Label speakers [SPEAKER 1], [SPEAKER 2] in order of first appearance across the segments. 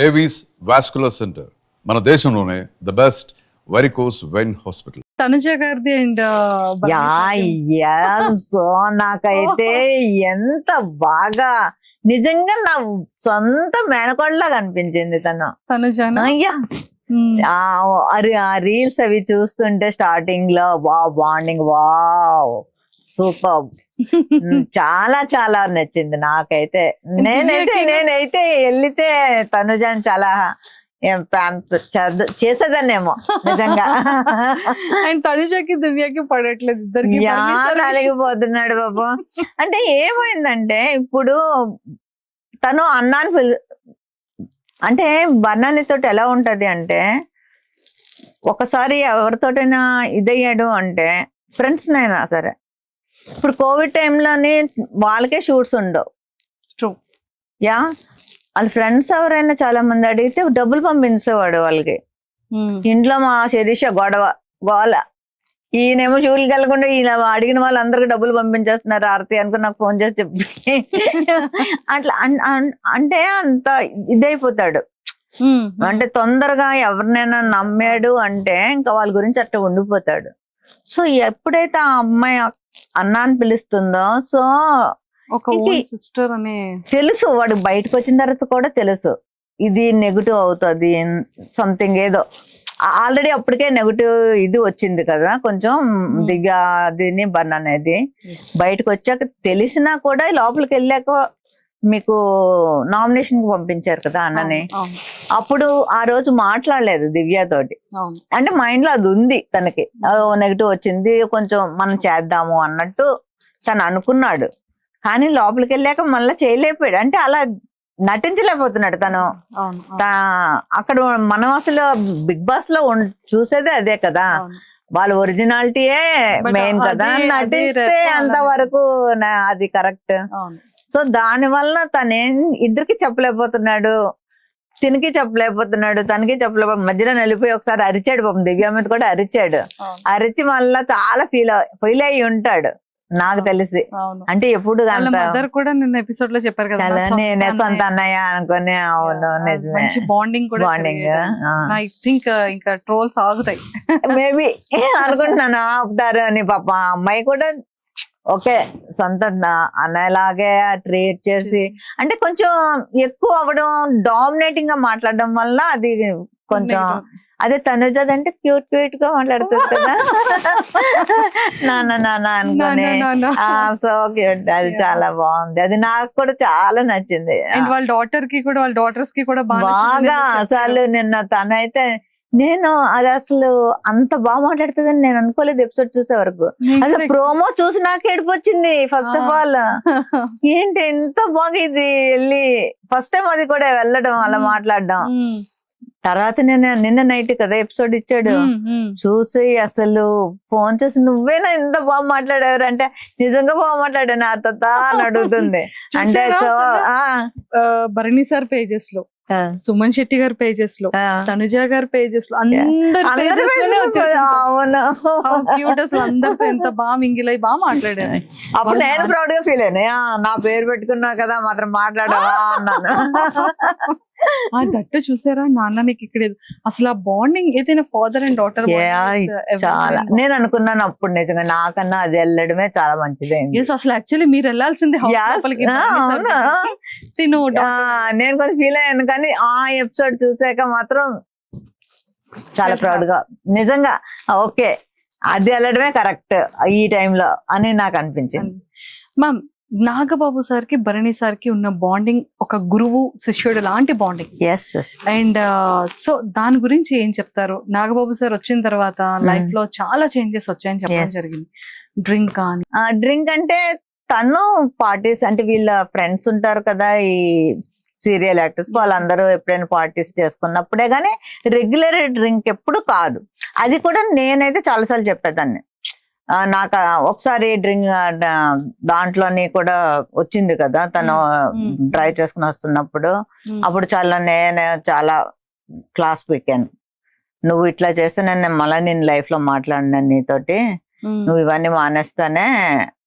[SPEAKER 1] Avis vascular centre మన దేశంలోనే the best varicose vein hospital
[SPEAKER 2] Tanuja గారిది అండ్
[SPEAKER 3] యా సో నాకైతే ఎంత బాగా నిజంగా నా సొంత మేనకోడలాగా అనిపించింది తను.
[SPEAKER 2] తనుజ
[SPEAKER 3] అయ్యా. ఆ అరి- ఆ రీల్స్ అవి చూస్తుంటే స్టార్టింగ్లో వా బాండింగ్ వావ్ సూపర్. చాలా చాలా నచ్చింది నాకైతే. నేనైతే నేనైతే వెళ్తే తనుజాని చాలా చేసేదాన్నేమో నిజంగా.
[SPEAKER 2] అండ్ తనుజకి దివ్యకి పడట్లేదు. ఇద్దరికి
[SPEAKER 3] యా నలిగిపోతున్నాడు బాబు. అంటే ఏమైందంటే ఇప్పుడు తను అన్నాన్ని పిలు అంటే బన్నానితో ఎలా ఉంటది అంటే ఒకసారి ఎవరితోటైనా ఇదయ్యాడు అంటే ఫ్రెండ్స్ నైనా సరే ఇప్పుడు కోవిడ్ టైంలోని వాళ్ళకే షూట్స్ ఉండవు.
[SPEAKER 2] True.
[SPEAKER 3] యా? వాళ్ళ ఫ్రెండ్స్ ఎవరైనా చాలా మంది అడిగితే డబ్బులు పంపించేవాడు వాళ్ళకి. ఇంట్లో మా శిరీష గొడవ గోల. ఈయనేమో షూలు కలగకుండా ఈయన అడిగిన వాళ్ళందరికీ డబ్బులు పంపించేస్తున్నారు ఆరతి అనుకుని నాకు ఫోన్ చేసి చెప్పి. అట్లా అంటే అంత ఇదైపోతాడు. అంటే తొందరగా ఎవరినైనా నమ్మాడు అంటే ఇంకా వాళ్ళ గురించి అట్లా ఉండిపోతాడు. సో ఎప్పుడైతే ఆ అమ్మాయి అన్నా అని పిలుస్తుందో. సో
[SPEAKER 2] ఒక సిస్టర్ అనే
[SPEAKER 3] తెలుసు వాడు బయటకు వచ్చిన తర్వాత కూడా తెలుసు. ఇది నెగిటివ్ అవుతుంది సంథింగ్ ఏదో. ఆల్రెడీ అప్పటికే నెగిటివ్ ఇది వచ్చింది కదా కొంచెం దివ్య దీని బన్ అనేది. బయటకు వచ్చాక తెలిసినా కూడా లోపలికి వెళ్ళాక మీకు నామినేషన్కి పంపించారు కదా అన్నని. అప్పుడు ఆ రోజు మాట్లాడలేదు దివ్య తోటి.
[SPEAKER 2] అవును.
[SPEAKER 3] అంటే మైండ్లో అది ఉంది తనకి. నెగిటివ్ వచ్చింది కొంచెం మనం చేద్దాము అన్నట్టు తను అనుకున్నాడు. కానీ లోపలికి వెళ్ళాక మళ్ళీ చేయలేకపోయాడు. అంటే అలా నటించలేకపోతున్నాడు తను. అక్కడ మనం అసలు బిగ్ బాస్లో చూసేదే అదే కదా. వాళ్ళ ఒరిజినాలిటీయే మెయిన్ కదా. నటిస్తే
[SPEAKER 2] రేపు
[SPEAKER 3] అంత
[SPEAKER 2] అలానే.
[SPEAKER 3] వరకు నా- అది కరెక్ట్. సో దాని వల్ల తనేం ఇద్దరికి చెప్పలేకపోతున్నాడు. తినికి చెప్పలేకపోతున్నాడు తనకి చెప్పలేకపో మధ్యలో నలిపోయి ఒకసారి అరిచాడు పాపం దివ్య మీద కూడా అరిచాడు. అరిచి మళ్ళా చాలా ఫీల్ ఫీల్ అయ్యి ఉంటాడు నాకు తెలిసి. అంటే ఎప్పుడు
[SPEAKER 2] కూడా నిన్న ఎపిసోడ్లో చెప్పారు కదా సొంత
[SPEAKER 3] నేనే సొంత
[SPEAKER 2] అన్నయ్య.
[SPEAKER 3] అనుకుని అవును నిజమే.
[SPEAKER 2] బాండింగ్ కూడా
[SPEAKER 3] బాండింగ్
[SPEAKER 2] ఐ థింక్ ఇంకా ట్రోల్స్ ఆగుతాయి.
[SPEAKER 3] మేబీ అనుకుంటున్నాను ఆపుతారు అని పాప. అమ్మాయి కూడా ఓకే సొంత అన్నయ్యలాగే ట్రీట్ చేసి అంటే కొంచెం ఎక్కువ అవ్వడం డామినేటింగ్గా మాట్లాడడం వల్ల అది కొంచెం అదే తనుజది అంటే క్యూట్ క్యూట్గా మాట్లాడుతుంది కదా. నాన్న నాన్న అనుకుని. ఆ సో క్యూట్ అది. చాలా బాగుంది. అది నాకు కూడా చాలా నచ్చింది.
[SPEAKER 2] వాళ్ళ డాటర్కి కూడా వాళ్ళ డాటర్స్కి కూడా బాగా
[SPEAKER 3] అసలు నిన్న తనైతే నేను అది అసలు అంత బాగా మాట్లాడుతుందని నేను అనుకోలేదు ఎపిసోడ్ చూసే వరకు. అసలు ప్రోమో చూసి నాకు ఏడుపు వచ్చింది ఫస్ట్ ఆఫ్ ఆల్ ఏంటి ఎంత బాగా ఇది వెళ్ళి ఫస్ట్ టైం అది కూడా వెళ్ళడం అలా. మాట్లాడడం. తర్వాత నేను నిన్న నైట్ కదా ఎపిసోడ్ ఇచ్చాడు. చూసి అసలు ఫోన్ చేసి నువ్వేనా ఇంత బాగా మాట్లాడారు అంటే నిజంగా బాగా మాట్లాడాను ఆ తాత అని అడుగుతుంది. అంటే సో
[SPEAKER 2] భరణి సార్
[SPEAKER 3] పేజెస్లో.
[SPEAKER 2] సుమన్ శెట్టి గారి
[SPEAKER 3] పేజెస్లో.
[SPEAKER 2] తనుజ గారి పేజెస్లో అందరి అసలు అందరితో ఎంత బాగా మింగిలై బాగా మాట్లాడారు.
[SPEAKER 3] అప్పుడు నేను ప్రౌడ్గా ఫీల్ అయినా "ఆ, నా పేరు పెట్టుకున్నా కదా మాత్రం మాట్లాడవా అన్నాను.
[SPEAKER 2] ఆ దట్టు చూసారా? నాన్న నీకు ఇక్కడ అసలు ఆ బాండింగ్ ఏదైనా ఫాదర్ అండ్ డాటర్
[SPEAKER 3] చాలా. నేను అనుకున్నాను అప్పుడు నిజంగా నాకన్నా అది వెళ్ళడమే చాలా మంచిది
[SPEAKER 2] అసలు యాక్చువల్లీ మీరు వెళ్ళాల్సింది. తిను
[SPEAKER 3] నేను కొంచెం ఫీల్ అయ్యాను కానీ ఆ ఎపిసోడ్ చూసాక మాత్రం చాలా ప్రౌడ్గా. నిజంగా ఓకే అది వెళ్ళడమే కరెక్ట్ ఈ టైంలో అని నాకు అనిపించింది.
[SPEAKER 2] మ్యామ్ నాగబాబు సార్కి భరణి సార్కి ఉన్న బాండింగ్ ఒక గురువు శిష్యుడు లాంటి బాండింగ్. అండ్ సో దాని గురించి ఏం చెప్తారు? నాగబాబు సార్ వచ్చిన తర్వాత లైఫ్లో చాలా చేంజెస్ వచ్చాయని చెప్పడం. జరిగింది. డ్రింక్ కానీ
[SPEAKER 3] డ్రింక్ అంటే తను పార్టీస్ అంటే వీళ్ళ ఫ్రెండ్స్ ఉంటారు కదా ఈ సీరియల్ యాక్టర్స్ వాళ్ళందరూ ఎప్పుడైనా పార్టీస్ చేసుకున్నప్పుడే గానీ రెగ్యులర్ డ్రింక్ ఎప్పుడు కాదు. అది కూడా నేనైతే చాలాసార్లు చెప్పేదాన్ని. నాకు ఒకసారి డ్రింక్ దాంట్లోని కూడా వచ్చింది కదా తను. డ్రైవ్ చేసుకుని వస్తున్నప్పుడు. అప్పుడు చాలా నేను చాలా క్లాస్ పీకాను నువ్వు ఇట్లా చేస్తే నేను మళ్ళీ నేను లైఫ్లో మాట్లాడినాను నీతోటి. నువ్వు ఇవన్నీ మానేస్తానే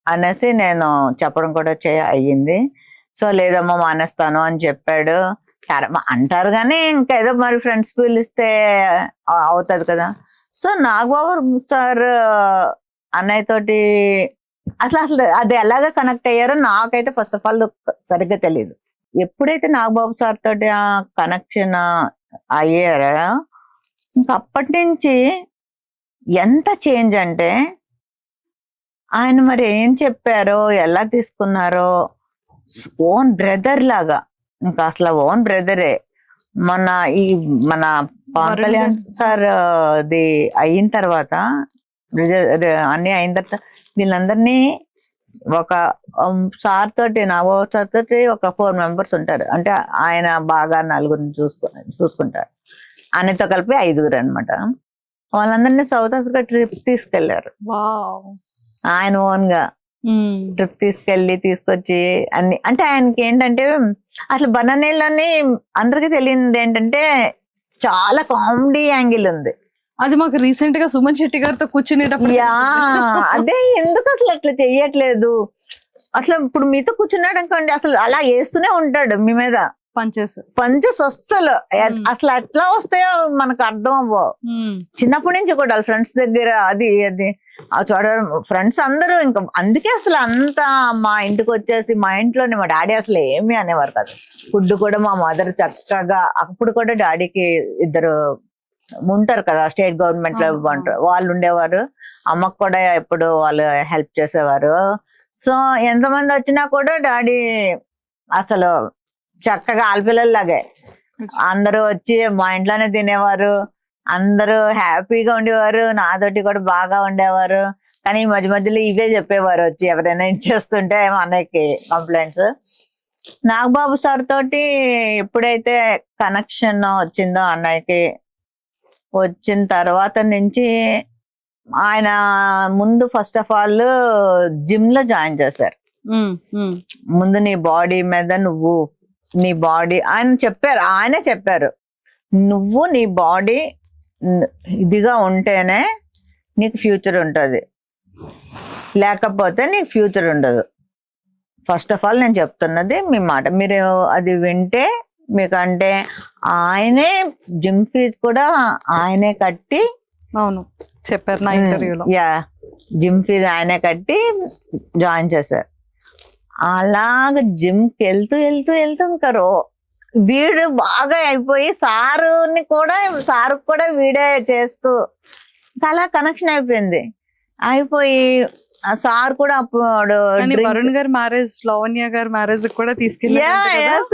[SPEAKER 3] అనేసి నేను చెప్పడం కూడా చే అయ్యింది సో లేదమ్మా మానేస్తాను అని చెప్పాడు అంటారు కానీ ఇంకా ఏదో మరి ఫ్రెండ్స్ పిలిస్తే అవుతది కదా సో నాగబాబు సార్ అన్నయ్య తోటి అసలు అసలు అది ఎలాగ కనెక్ట్ అయ్యారో నాకైతే ఫస్ట్ ఆఫ్ ఆల్ సరిగ్గా తెలియదు ఎప్పుడైతే నాగబాబు సార్ తోటి ఆ కనెక్షన్ అయ్యారో ఇంకా అప్పటి నుంచి ఎంత చేంజ్ అంటే ఆయన మరి ఏం చెప్పారో ఎలా తీసుకున్నారో ఓన్ బ్రదర్ లాగా. ఇంకా అసలు ఓన్ బ్రదరే మన ఈ మన పవన్ కళ్యాణ్. సార్ అది అయిన తర్వాత అన్ని అయిన తర్వాత వీళ్ళందరినీ ఒక సార్ తోటి నాగో సార్ తోటి ఒక ఫోర్ మెంబర్స్ ఉంటారు. అంటే ఆయన బాగా నలుగురిని చూసుకు చూసుకుంటారు. ఆయనతో కలిపి ఐదుగురు అన్నమాట. వాళ్ళందరినీ సౌత్ ఆఫ్రికా ట్రిప్ తీసుకెళ్ళారు.
[SPEAKER 2] వావ్.
[SPEAKER 3] ఆయన ఓన్గా ట్రిప్ తీసుకెళ్ళి తీసుకొచ్చి అన్ని అంటే ఆయనకి ఏంటంటే అసలు బనానీలని అందరికి తెలియంది ఏంటంటే చాలా కామెడీ యాంగిల్ ఉంది.
[SPEAKER 2] అది మాకు రీసెంట్గా సుమన్ శెట్టి గారితో కూర్చునేటప్పుడు
[SPEAKER 3] యా అదే ఎందుకు అసలు అట్లా చెయ్యట్లేదు? అసలు ఇప్పుడు మీతో కూర్చున్నాడు అనుకోండి అసలు అలా వేస్తూనే ఉంటాడు మీ మీద.
[SPEAKER 2] పంచేస్
[SPEAKER 3] పంచెస్ అస్సలు.
[SPEAKER 2] Hmm.
[SPEAKER 3] అసలు ఎట్లా వస్తాయో మనకు అర్థం అవ్వవు. చిన్నప్పటి నుంచి కూడా వాళ్ళ ఫ్రెండ్స్ దగ్గర అది అది. ఆ చూడడం ఫ్రెండ్స్ అందరూ ఇంకా అందుకే అసలు అంత మా ఇంటికి వచ్చేసి మా ఇంట్లోనే మా డాడీ అసలు ఏమీ అనేవారు కాదు. ఫుడ్ కూడా మా మదర్ చక్కగా అప్పుడు కూడా డాడీకి ఇద్దరు ఉంటారు కదా స్టేట్ గవర్నమెంట్లో వాళ్ళు ఉండేవారు. అమ్మకు కూడా ఎప్పుడు వాళ్ళు హెల్ప్ చేసేవారు. సో ఎంతమంది వచ్చినా కూడా డాడీ అసలు చక్కగా ఆడపిల్లలాగే అందరూ వచ్చి మా ఇంట్లోనే తినేవారు. అందరూ హ్యాపీగా ఉండేవారు. నాతోటి కూడా బాగా ఉండేవారు. కానీ మధ్య మధ్యలో ఇవే చెప్పేవారు వచ్చి ఎవరైనా ఇచ్చేస్తుంటే మా అన్నయ్యకి కంప్లైంట్స్ నాగబాబు సార్ తోటి ఎప్పుడైతే కనెక్షన్ వచ్చిందో అన్నయ్యకి వచ్చిన తర్వాత నుంచి ఆయన ముందు ఫస్ట్ ఆఫ్ ఆల్ జిమ్లో జాయిన్ చేశారు. ముందు నీ బాడీ మీద నువ్వు నీ బాడీ ఆయన చెప్పారు ఆయనే చెప్పారు. నువ్వు నీ బాడీ ఇదిగా ఉంటేనే నీకు ఫ్యూచర్ ఉంటుంది. లేకపోతే నీకు ఫ్యూచర్ ఉండదు. ఫస్ట్ ఆఫ్ ఆల్ నేను చెప్తున్నది మీ మాట. మీరు అది వింటే మీకు అంటే ఆయనే జిమ్ ఫీజు కూడా ఆయనే కట్టి
[SPEAKER 2] అవును. చెప్పారు నా ఇంటర్వ్యూలో
[SPEAKER 3] యా. జిమ్ ఫీజు ఆయనే కట్టి జాయిన్ చేశారు. అలాగ జిమ్కి వెళ్తూ వెళ్తూ వెళ్తూ ఇంకా రో వీడు బాగా అయిపోయి సారుని కూడా సారు కూడా వీడే చేస్తూ ఇంకా అలా కనెక్షన్ అయిపోయింది. అయిపోయి సార్ కూడా అప్పుడు
[SPEAKER 2] వరుణ్ గారి మ్యారేజ్ లావణ్య గారి మ్యారేజ్ కూడా
[SPEAKER 3] yes.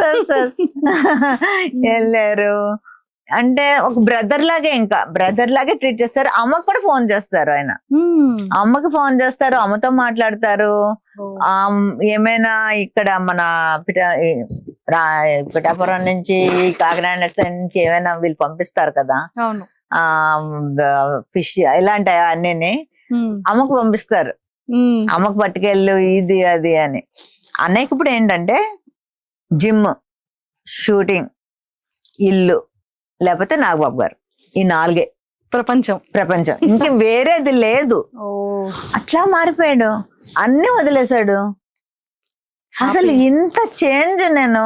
[SPEAKER 3] వెళ్ళారు. అంటే ఒక బ్రదర్ లాగే ఇంకా బ్రదర్ లాగే ట్రీట్ చేస్తారు. అమ్మకు కూడా ఫోన్ చేస్తారు ఆయన. అమ్మకి ఫోన్ చేస్తారు అమ్మతో మాట్లాడతారు. ఏమైనా ఇక్కడ మన పిఠాపురం నుంచి కాకినాడ నుంచి ఏమైనా వీళ్ళు పంపిస్తారు కదా? ఫిష్ ఇలాంటి అన్నీ
[SPEAKER 2] ఉమ్,
[SPEAKER 3] అమ్మకు పంపిస్తారు. అమ్మకు పట్టుకెళ్ళు ఇది అది అని. అన్నయ్యకి ఇప్పుడు ఏంటంటే జిమ్ షూటింగ్ ఇల్లు లేకపోతే నాగబాబు గారు. ఈ నాలుగే.
[SPEAKER 2] ప్రపంచం.
[SPEAKER 3] ప్రపంచం. ఇంకా వేరేది లేదు. అట్లా మారిపోయాడు. అన్ని వదిలేశాడు. అసలు. ఇంత చేంజ్ నేను.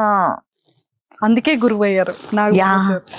[SPEAKER 2] అందుకే గురువు అయ్యారు